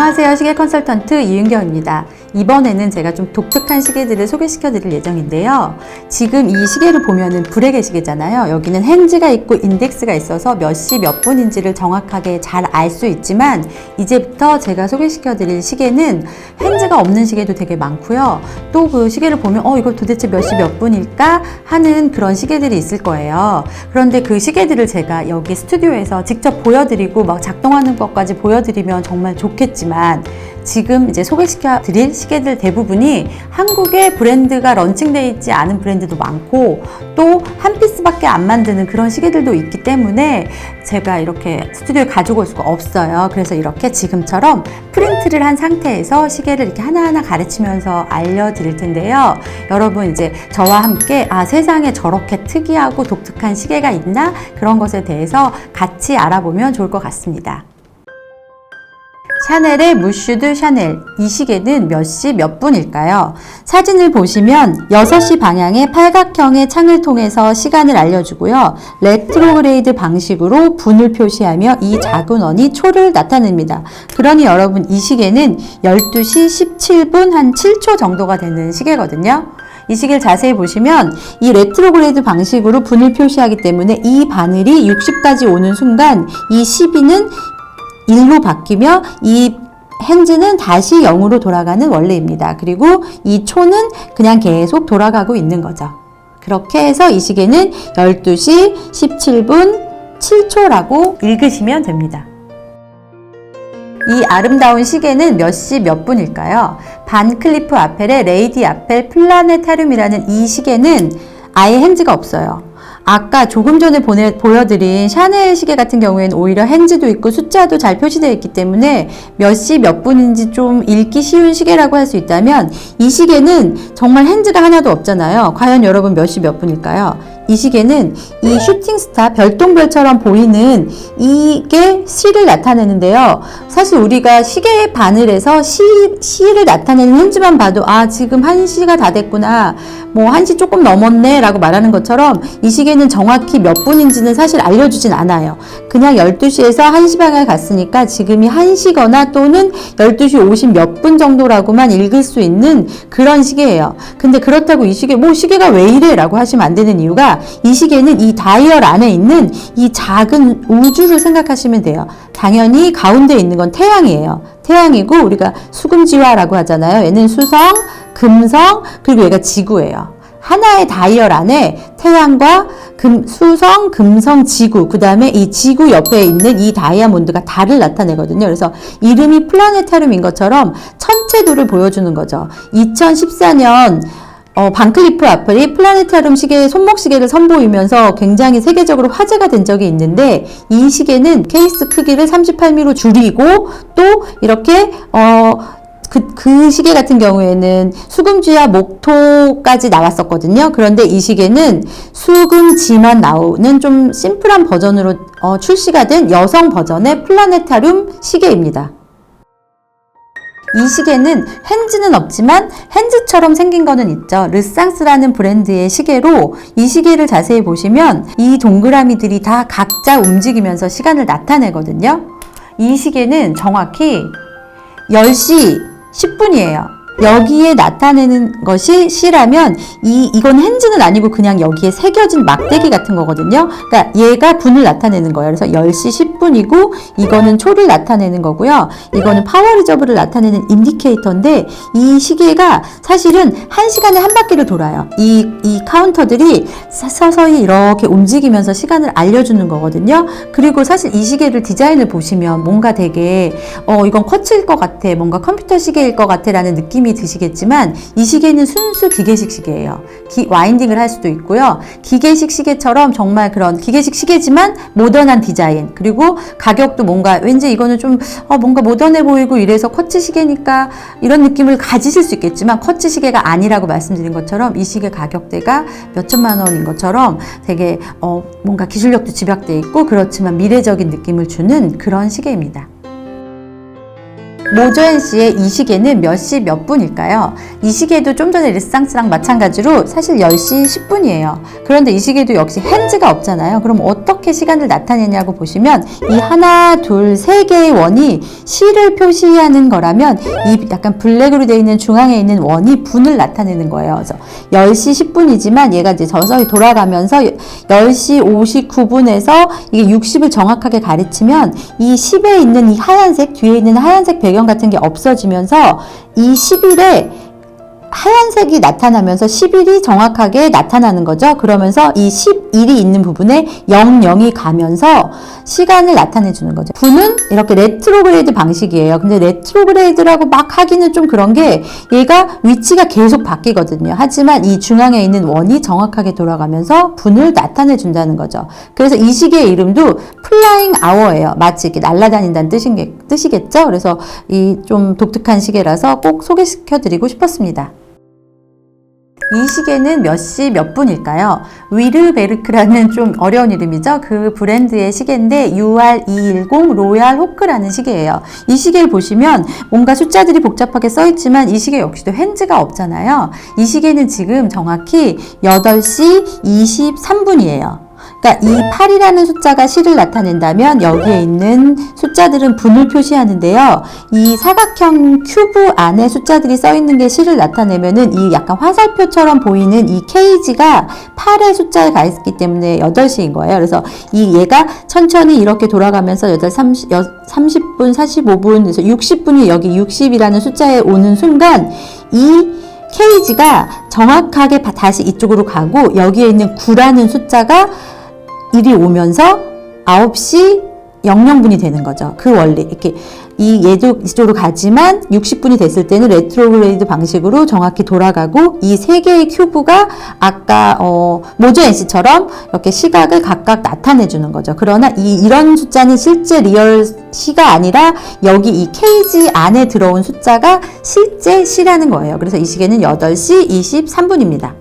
안녕하세요. 시계 컨설턴트 이윤경입니다. 이번에는 제가 좀 독특한 시계들을 소개시켜 드릴 예정인데요. 지금 이 시계를 보면은 브레게 시계잖아요. 여기는 핸즈가 있고 인덱스가 있어서 몇 시 몇 분인지를 정확하게 잘 알 수 있지만 이제부터 제가 소개시켜 드릴 시계는 핸즈가 없는 시계도 되게 많고요. 또 그 시계를 보면 어 이거 도대체 몇 시 몇 분일까 하는 그런 시계들이 있을 거예요. 그런데 그 시계들을 제가 여기 스튜디오에서 직접 보여드리고 막 작동하는 것까지 보여드리면 정말 좋겠지만 지금 이제 소개시켜 드릴 시계들 대부분이 한국에 브랜드가 런칭되어 있지 않은 브랜드도 많고 또 한 피스밖에 안 만드는 그런 시계들도 있기 때문에 제가 이렇게 스튜디오에 가지고 올 수가 없어요. 그래서 이렇게 지금처럼 프린트를 한 상태에서 시계를 이렇게 하나하나 가르치면서 알려드릴 텐데요. 여러분 이제 저와 함께 아 세상에 저렇게 특이하고 독특한 시계가 있나 그런 것에 대해서 같이 알아보면 좋을 것 같습니다. 샤넬의 무슈드 샤넬. 이 시계는 몇 시 몇 분일까요? 사진을 보시면 6시 방향의 팔각형의 창을 통해서 시간을 알려주고요. 레트로그레이드 방식으로 분을 표시하며 이 작은 원이 초를 나타냅니다. 그러니 여러분 이 시계는 12시 17분 한 7초 정도가 되는 시계거든요. 이 시계를 자세히 보시면 이 레트로그레이드 방식으로 분을 표시하기 때문에 이 바늘이 60까지 오는 순간 이 12는 1로 바뀌며 이 핸즈는 다시 0으로 돌아가는 원리입니다. 그리고 이 초는 그냥 계속 돌아가고 있는 거죠. 그렇게 해서 이 시계는 12시 17분 7초라고 읽으시면 됩니다. 이 아름다운 시계는 몇 시 몇 분일까요? 반클리프 아펠의 레이디 아펠 플라네타륨이라는 이 시계는 아예 핸즈가 없어요. 아까 조금 전에 보내, 보여드린 샤넬 시계 같은 경우에는 오히려 핸즈도 있고 숫자도 잘 표시되어 있기 때문에 몇 시 몇 분인지 좀 읽기 쉬운 시계라고 할 수 있다면 이 시계는 정말 핸즈가 하나도 없잖아요. 과연 여러분 몇 시 몇 분일까요? 이 시계는 이 슈팅스타 별똥별처럼 보이는 이게 시를 나타내는데요. 사실 우리가 시계 바늘에서 시, 시를 나타내는 핸즈만 봐도 아 지금 1시가 다 됐구나 뭐 1시 조금 넘었네 라고 말하는 것처럼 이 시계는 정확히 몇 분인지는 사실 알려주진 않아요. 그냥 12시에서 1시 방향 갔으니까 지금이 1시거나 또는 12시 50 몇 분 정도라고만 읽을 수 있는 그런 시계예요. 근데 그렇다고 이 시계 뭐 시계가 왜 이래 라고 하시면 안 되는 이유가 이 시계는 이 다이얼 안에 있는 이 작은 우주를 생각하시면 돼요. 당연히 가운데 있는 건 태양이에요. 태양이고 우리가 수금지화라고 하잖아요. 얘는 수성, 금성, 그리고 얘가 지구예요. 하나의 다이얼 안에 태양과 금, 수성, 금성, 지구, 그 다음에 이 지구 옆에 있는 이 다이아몬드가 달을 나타내거든요. 그래서 이름이 플라네타륨인 것처럼 천체도를 보여주는 거죠. 2014년 어, 반클리프 아플이 플라네타륨 시계 손목 시계를 선보이면서 굉장히 세계적으로 화제가 된 적이 있는데 이 시계는 케이스 크기를 38mm로 줄이고 또 이렇게 어 그, 그 시계 같은 경우에는 수금지와 목토까지 나왔었거든요. 그런데 이 시계는 수금지만 나오는 좀 심플한 버전으로 어, 출시가 된 여성 버전의 플라네타륨 시계입니다. 이 시계는 핸즈는 없지만 핸즈처럼 생긴 거는 있죠. 르상스라는 브랜드의 시계로 이 시계를 자세히 보시면 이 동그라미들이 다 각자 움직이면서 시간을 나타내거든요. 이 시계는 정확히 10시 10분이에요. 여기에 나타내는 것이 C라면 이 이건 핸즈는 아니고 그냥 여기에 새겨진 막대기 같은 거거든요. 그러니까 얘가 분을 나타내는 거예요. 그래서 10시 10분이고 이거는 초를 나타내는 거고요. 이거는 파워 리저브를 나타내는 인디케이터인데 이 시계가 사실은 한 시간에 한 바퀴를 돌아요. 이, 이 카운터들이 서- 서서히 이렇게 움직이면서 시간을 알려주는 거거든요. 그리고 사실 이 시계를 디자인을 보시면 뭔가 되게 어 이건 쿼츠일 것 같아. 뭔가 컴퓨터 시계일 것 같아 라는 느낌이 드시겠지만 이 시계는 순수 기계식 시계예요. 기, 와인딩을 할 수도 있고요. 기계식 시계처럼 정말 그런 기계식 시계지만 모던한 디자인 그리고 가격도 뭔가 왠지 이거는 좀 어, 뭔가 모던해 보이고 이래서 쿼츠 시계니까 이런 느낌을 가지실 수 있겠지만 쿼츠 시계가 아니라고 말씀드린 것처럼 이 시계 가격대가 몇 천만 원인 것처럼 되게 어, 뭔가 기술력도 집약돼 있고 그렇지만 미래적인 느낌을 주는 그런 시계입니다. 모조엔 씨의 이 시계는 몇 시 몇 분일까요? 이 시계도 좀 전에 르상스랑 마찬가지로 사실 10시 10분이에요. 그런데 이 시계도 역시 핸즈가 없잖아요. 그럼 어떻게 시간을 나타내냐고 보시면 이 하나, 둘, 세 개의 원이 시를 표시하는 거라면 이 약간 블랙으로 되어 있는 중앙에 있는 원이 분을 나타내는 거예요. 그래서 10시 10분이지만 얘가 이제 서서히 돌아가면서 10시 59분에서 이게 60을 정확하게 가르치면 이 10에 있는 이 하얀색 뒤에 있는 하얀색 배경 같은 게 없어지면서 이 11에 하얀색이 나타나면서 11이 정확하게 나타나는 거죠. 그러면서 이 11이 있는 부분에 00이 가면서 시간을 나타내 주는 거죠. 분은 이렇게 레트로그레이드 방식이에요. 근데 레트로그레이드라고 막 하기는 좀 그런 게 얘가 위치가 계속 바뀌거든요. 하지만 이 중앙에 있는 원이 정확하게 돌아가면서 분을 나타내 준다는 거죠. 그래서 이 시계의 이름도 플라잉 아워예요. 마치 이렇게 날아다닌다는 뜻이겠죠. 그래서 이 좀 독특한 시계라서 꼭 소개시켜 드리고 싶었습니다. 이 시계는 몇 시 몇 분일까요? 위르베르크라는 좀 어려운 이름이죠. 그 브랜드의 시계인데 UR210 로얄 호크라는 시계예요. 이 시계를 보시면 뭔가 숫자들이 복잡하게 써 있지만 이 시계 역시도 핸즈가 없잖아요. 이 시계는 지금 정확히 8시 23분이에요. 그러니까 이 8이라는 숫자가 시를 나타낸다면 여기에 있는 숫자들은 분을 표시하는데요. 이 사각형 큐브 안에 숫자들이 써 있는 게 시를 나타내면은 이 약간 화살표처럼 보이는 이 케이지가 8의 숫자에 가 있기 때문에 8시인 거예요. 그래서 이 얘가 천천히 이렇게 돌아가면서 8, 30, 30분, 45분, 그래서 60분이 여기 60이라는 숫자에 오는 순간 이 케이지가 정확하게 다시 이쪽으로 가고 여기에 있는 9라는 숫자가 일이 오면서 9시 00분이 되는 거죠. 그 원리. 이렇게 이 얘도 이쪽으로 가지만 60분이 됐을 때는 레트로그레이드 방식으로 정확히 돌아가고 이 세 개의 큐브가 아까 어, 모조 NC처럼 이렇게 시각을 각각 나타내 주는 거죠. 그러나 이 이런 숫자는 실제 리얼 시가 아니라 여기 이 케이지 안에 들어온 숫자가 실제 시라는 거예요. 그래서 이 시계는 8시 23분입니다.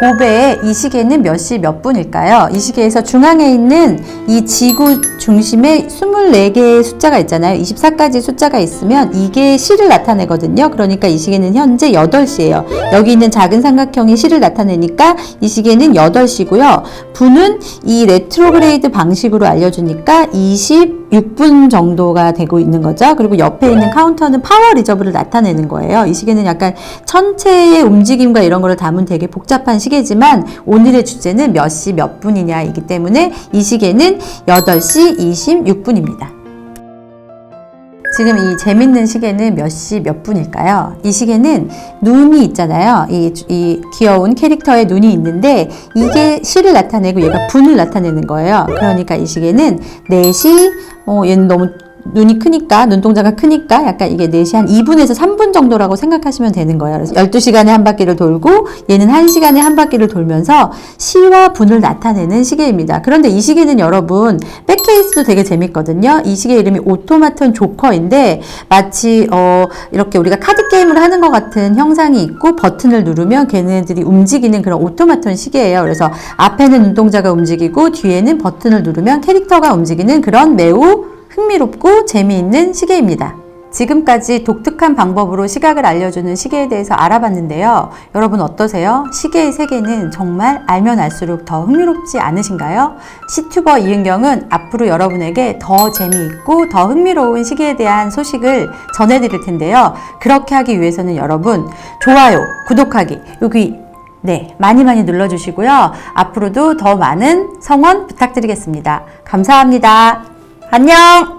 고배의 이 시계는 몇 시 몇 분일까요? 이 시계에서 중앙에 있는 이 지구 중심에 24개의 숫자가 있잖아요. 24까지 숫자가 있으면 이게 시를 나타내거든요. 그러니까 이 시계는 현재 8시예요. 여기 있는 작은 삼각형이 시를 나타내니까 이 시계는 8시고요. 분은 이 레트로그레이드 방식으로 알려주니까 26분 정도가 되고 있는 거죠. 그리고 옆에 있는 카운터는 파워 리저브를 나타내는 거예요. 이 시계는 약간 천체의 움직임과 이런 거를 담은 되게 복잡한 시계지만 오늘의 주제는 몇 시 몇 분이냐이기 때문에 이 시계는 8시 26분입니다. 지금 이 재밌는 시계는 몇 시 몇 분일까요? 이 시계는 눈이 있잖아요. 이, 이 귀여운 캐릭터의 눈이 있는데 이게 시를 나타내고 얘가 분을 나타내는 거예요. 그러니까 이 시계는 4시, 어, 얘는 너무 눈이 크니까 눈동자가 크니까 약간 이게 4시 한 2분에서 3분 정도라고 생각하시면 되는 거예요. 그래서 12시간에 한 바퀴를 돌고 얘는 1시간에 한 바퀴를 돌면서 시와 분을 나타내는 시계입니다. 그런데 이 시계는 여러분 백케이스도 되게 재밌거든요. 이 시계 이름이 오토마톤 조커인데 마치 어 이렇게 우리가 카드 게임을 하는 것 같은 형상이 있고 버튼을 누르면 걔네들이 움직이는 그런 오토마톤 시계예요. 그래서 앞에는 눈동자가 움직이고 뒤에는 버튼을 누르면 캐릭터가 움직이는 그런 매우 흥미롭고 재미있는 시계입니다. 지금까지 독특한 방법으로 시각을 알려주는 시계에 대해서 알아봤는데요. 여러분 어떠세요? 시계의 세계는 정말 알면 알수록 더 흥미롭지 않으신가요? 시튜버 이은경은 앞으로 여러분에게 더 재미있고 더 흥미로운 시계에 대한 소식을 전해드릴 텐데요. 그렇게 하기 위해서는 여러분 좋아요, 구독하기 여기 네, 많이 많이 눌러주시고요. 앞으로도 더 많은 성원 부탁드리겠습니다. 감사합니다. 안녕!